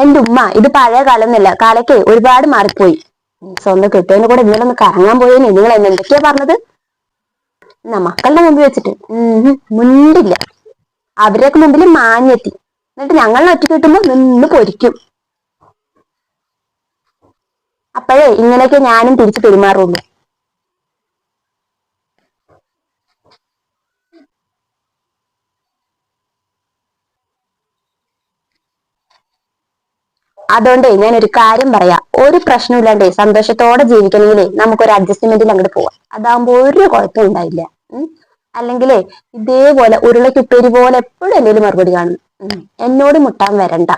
എന്റെ ഉമ്മ ഇത് പഴയ കാലം എന്നല്ല കാലൊക്കെ ഒരുപാട് മാറിപ്പോയി. സ്വന്തം കെട്ടിയതിന്റെ കൂടെ നിങ്ങളൊന്ന് കറങ്ങാൻ പോയേനെ. നിങ്ങൾ എന്നെ എന്തൊക്കെയാ പറഞ്ഞത്? എന്നാ മക്കളുടെ മുമ്പിൽ വെച്ചിട്ട്. മുണ്ടില്ല. അവരൊക്കെ മുമ്പിൽ മാഞ്ഞെത്തി. എന്നിട്ട് ഞങ്ങളെ ഒറ്റ കിട്ടുമ്പോ നിന്ന് പൊരിക്കും. അപ്പോഴേ ഇങ്ങനെയൊക്കെ ഞാനും തിരിച്ചു പെരുമാറുള്ളൂ. അതുകൊണ്ടേ ഞാൻ ഒരു കാര്യം പറയാം. ഒരു പ്രശ്നമില്ലാണ്ടേ സന്തോഷത്തോടെ ജീവിക്കണമെങ്കിലേ നമുക്കൊരു അഡ്ജസ്റ്റ്മെന്റിൽ അങ്ങോട്ട് പോവാം. അതാകുമ്പോ ഒരു കുഴപ്പം ഉണ്ടായില്ല അല്ലെങ്കിൽ ഇതേപോലെ ഉരുളക്കുപ്പേരി പോലെ എപ്പോഴും എന്തെങ്കിലും മറുപടി കാണും. എന്നോട് മുട്ടാൻ വരണ്ട.